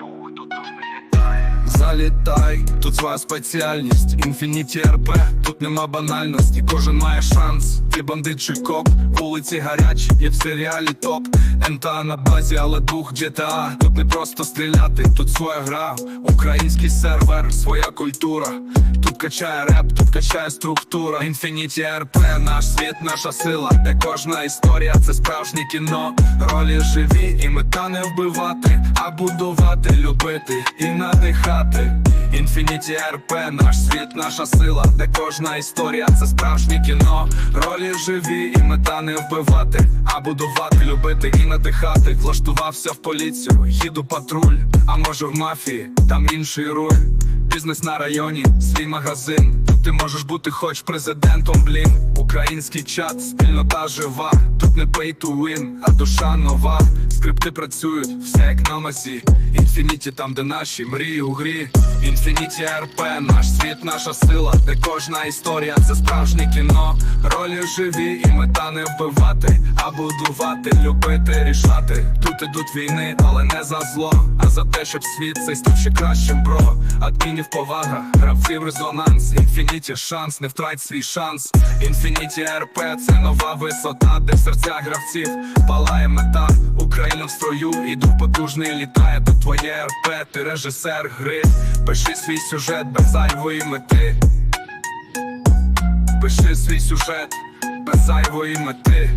我。Залітай, тут своя спеціальність, інфініті РП, тут нема банальності, кожен має шанс. Ти бандит чи коп, вулиці гарячі, є в серіалі топ. МТА на базі, але дух GTA Тут не просто стріляти, тут своя гра, український сервер, своя культура. Тут качає реп, тут качає структура. Інфініті РП, наш світ, наша сила, де кожна історія це справжнє кіно. Ролі живі, і мета не вбивати, а будувати, любити і надихати. Інфініті РП, наш світ, наша сила, де кожна історія це справжнє кіно. Ролі живі, і мета не вбивати, а будувати, любити і надихати. Влаштувався в поліцію, їду патруль, а може в мафії, там інший руль. Бізнес на районі, свій магазин. Тут ти можеш бути хоч президентом, блін. Український чат, спільнота жива. Тут не pay to win, а душа нова. Скрипти працюють, все як на масі. Інфініті там, де наші мрії у грі. Інфініті РП, наш світ, наша сила, де кожна історія це справжнє кіно. Ролі живі, і мета не вбивати, а будувати, любити, рішати. Тут ідуть війни, але не за зло, а за те, щоб світ цей став ще кращим, бро. Адмінів повага, гравців резонанс, інфініті шанс, не втрать свій шанс. Інфініті РП це нова висота, де в серцях гравців палає мета. Україна в строю, і потужний літає. до твоє РП, ти режисер гри. Пиши свій сюжет без зайвої мети. Пиши свій сюжет без зайвої мети.